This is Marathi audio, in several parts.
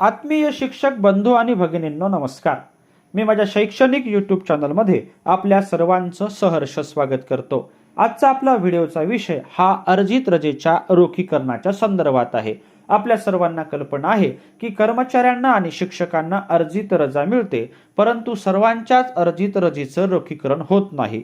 आत्मीय शिक्षक बंधू आणि भगिनींनो नमस्कार. मी माझ्या शैक्षणिक यूट्यूब चॅनलमध्ये आपल्या सर्वांचं सहर्ष स्वागत करतो. आजचा आपला व्हिडिओचा विषय हा अर्जित रजेच्या रोखीकरणाच्या संदर्भात आहे. आपल्या सर्वांना कल्पना आहे की कर्मचाऱ्यांना आणि शिक्षकांना अर्जित रजा मिळते परंतु सर्वांच्याच अर्जित रजेचं रोखीकरण होत नाही.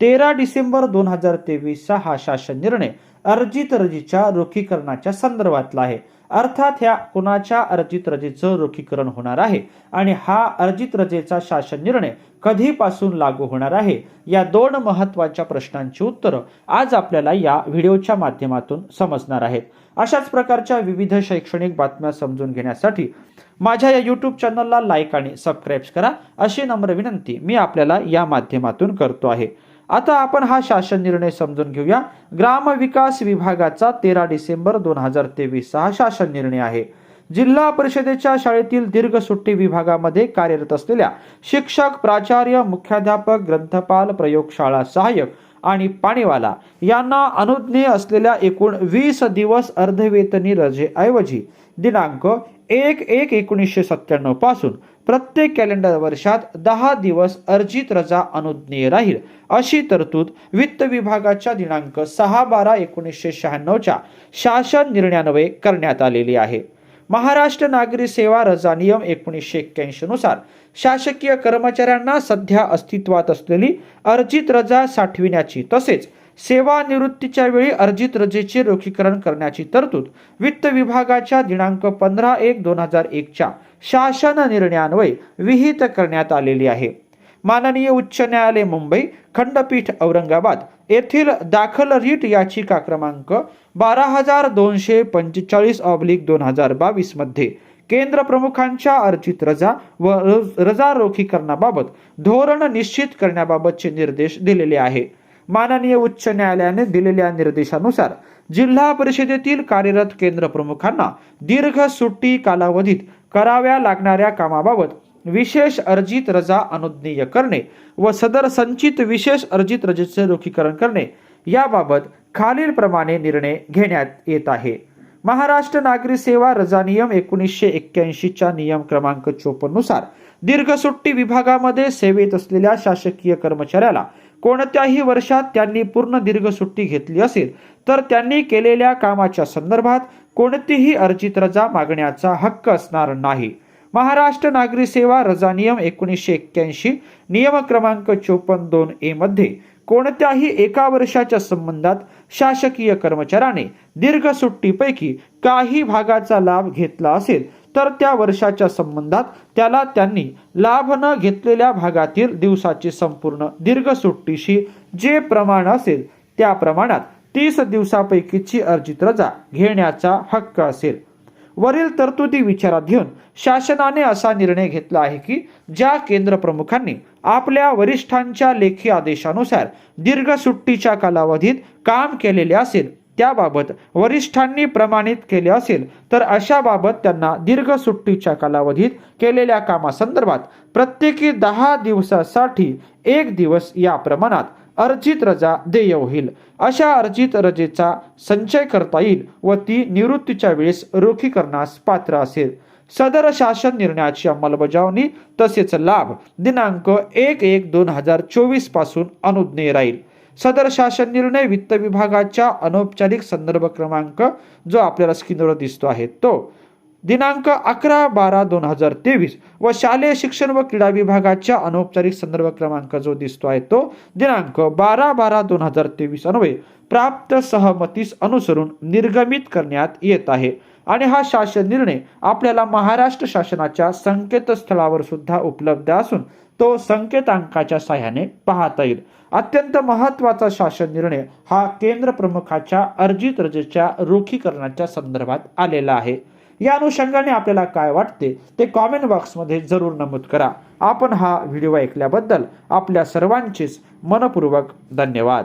तेरा डिसेंबर दोन हजार तेवीसचा हा शासन निर्णय अर्जित रजेच्या रोखीकरणाच्या संदर्भातला आहे. अर्थात ह्या कुणाच्या अर्जित रजेचं रोखीकरण होणार आहे? आणि हा अर्जित रजेचा शासन निर्णय कधीपासून लागू होणार आहे? या दोन महत्त्वाच्या प्रश्नांची उत्तरं आज आपल्याला या व्हिडिओच्या माध्यमातून समजणार आहेत. अशाच प्रकारच्या विविध शैक्षणिक बातम्या समजून घेण्यासाठी माझ्या या यूट्यूब चॅनलला लाईक आणि सबस्क्राईब करा. अशी नम्र विनंती मी आपल्याला या माध्यमातून करतो आहे. आता आपण हा शासन निर्णय समजून घेऊया. ग्रामविकास विभागाचा तेरा डिसेंबर दोन हजार तेवीस हा शासन निर्णय आहे. जिल्हा परिषदेच्या शाळेतील दीर्घ सुट्टी विभागामध्ये कार्यरत असलेल्या शिक्षक प्राचार्य मुख्याध्यापक ग्रंथपाल प्रयोगशाळा सहाय्यक आणि पाणीवाला यांना अनुज्ञेय असलेल्या एकूण वीस दिवस अर्धवेतनी रजेऐवजी दिनांक एक एक एकोणीसशे सत्त्याण्णवपासून प्रत्येक कॅलेंडर वर्षात दहा दिवस अर्जित रजा अनुज्ञेय राहील. अशी तरतूद वित्त विभागाच्या दिनांक सहा बारा एकोणीसशे शहाण्णवच्या शासन निर्णयान्वये करण्यात आलेली आहे. महाराष्ट्र नागरी सेवा रजा नियम एकोणीसशे एक्क्याऐंशी नुसार शासकीय कर्मचाऱ्यांना सध्या अस्तित्वात असलेली अर्जित रजा साठविण्याची तसेच सेवानिवृत्तीच्या वेळी अर्जित रजेचे रोखीकरण करण्याची तरतूद वित्त विभागाच्या दिनांक पंधरा एक दोन हजार एकच्या शासन निर्णयान्वये विहित करण्यात आलेली आहे. माननीय उच्च न्यायालय मुंबई खंडपीठ औरंगाबाद. येथील दाखल रीट याचिका क्रमांक बारा हजार दोनशे पंचेचाळीस ऑब्लिक दोन हजार बावीसमध्ये केंद्र प्रमुखांच्या अर्जित रजा व र- रजा रोखीकरणाबाबत धोरण निश्चित करण्याबाबतचे निर्देश दिलेले आहे. माननीय उच्च न्यायालयाने दिलेल्या निर्देशानुसार जिल्हा परिषदेतील कार्यरत केंद्र प्रमुखांना दीर्घ सुट्टी कालावधीत कराव्या लागणाऱ्या कामाबाबत विशेष अर्जित रजा अनुज्ञेय करणे व सदर संचित विशेष अर्जित रजेचे रोखीकरण करणे याबाबत खालीलप्रमाणे निर्णय घेण्यात येत आहे. महाराष्ट्र नागरी सेवा रजा नियम एकोणीसशे एक्क्याऐंशीच्या नियम क्रमांक चोपन्ननुसार दीर्घ सुट्टी विभागामध्ये सेवेत असलेल्या शासकीय कर्मचाऱ्याला कोणत्याही वर्षात त्यांनी पूर्ण दीर्घ सुट्टी घेतली असेल तर त्यांनी केलेल्या कामाच्या संदर्भात कोणतीही अर्जित रजा मागण्याचा हक्क असणार नाही. महाराष्ट्र नागरी सेवा रजा नियम एकोणीसशे एक्क्याऐंशी नियम क्रमांक चोपन्न दोन ए मध्ये कोणत्याही एका वर्षाच्या संबंधात शासकीय कर्मचाऱ्याने दीर्घ सुट्टीपैकी काही भागाचा लाभ घेतला असेल तर त्या वर्षाच्या संबंधात त्याला त्यांनी लाभ न घेतलेल्या भागातील दिवसाची संपूर्ण दीर्घ सुट्टीशी जे प्रमाण असेल त्या प्रमाणात तीस दिवसापैकीची अर्जित रजा घेण्याचा हक्क असेल. वरील तरतुदी विचारात घेऊन शासनाने असा निर्णय घेतला आहे की ज्या केंद्र प्रमुखांनी आपल्या वरिष्ठांच्या लेखी आदेशानुसार दीर्घ सुट्टीच्या कालावधीत काम केलेले असेल त्याबाबत वरिष्ठांनी प्रमाणित केले असेल तर अशा बाबत त्यांना दीर्घ सुट्टीच्या कालावधीत केलेल्या कामासंदर्भात प्रत्येकी दहा दिवसासाठी एक दिवस या प्रमाणात अर्जित रजा देय होईल. अशा अर्जित रजेचा संचय करता येईल व ती निवृत्तीच्या वेळेस रोखीकरणास पात्र असेल. सदर शासन निर्णयाची अंमलबजावणी तसेच लाभ दिनांक एक एक दोन हजार चोवीसपासून अनुज्ञेय राहील. सदर शासन निर्णय वित्त विभागाच्या अनौपचारिक संदर्भ क्रमांक जो आपल्याला स्क्रीनवर दिसतो आहे तो दिनांक अकरा बारा दोन हजार तेवीस व शालेय शिक्षण व क्रीडा विभागाच्या अनौपचारिक संदर्भ क्रमांक जो दिसतो आहे तो दिनांक बारा बारा दोन हजार तेवीस अन्वये प्राप्त सहमतीस अनुसरून निर्गमित करण्यात येत आहे. आणि हा शासन निर्णय आपल्याला महाराष्ट्र शासनाच्या संकेतस्थळावर सुद्धा उपलब्ध असून तो संकेतांकाच्या सहाय्याने पाहता येईल. अत्यंत महत्त्वाचा शासन निर्णय हा केंद्र प्रमुखाच्या अर्जित रजेच्या रोखीकरणाच्या संदर्भात आलेला आहे. या अनुषंगाने आपल्याला काय वाटते ते कॉमेंट बॉक्समध्ये जरूर नमूद करा. आपण हा व्हिडिओ ऐकल्याबद्दल आपल्या सर्वांचेच मनपूर्वक धन्यवाद.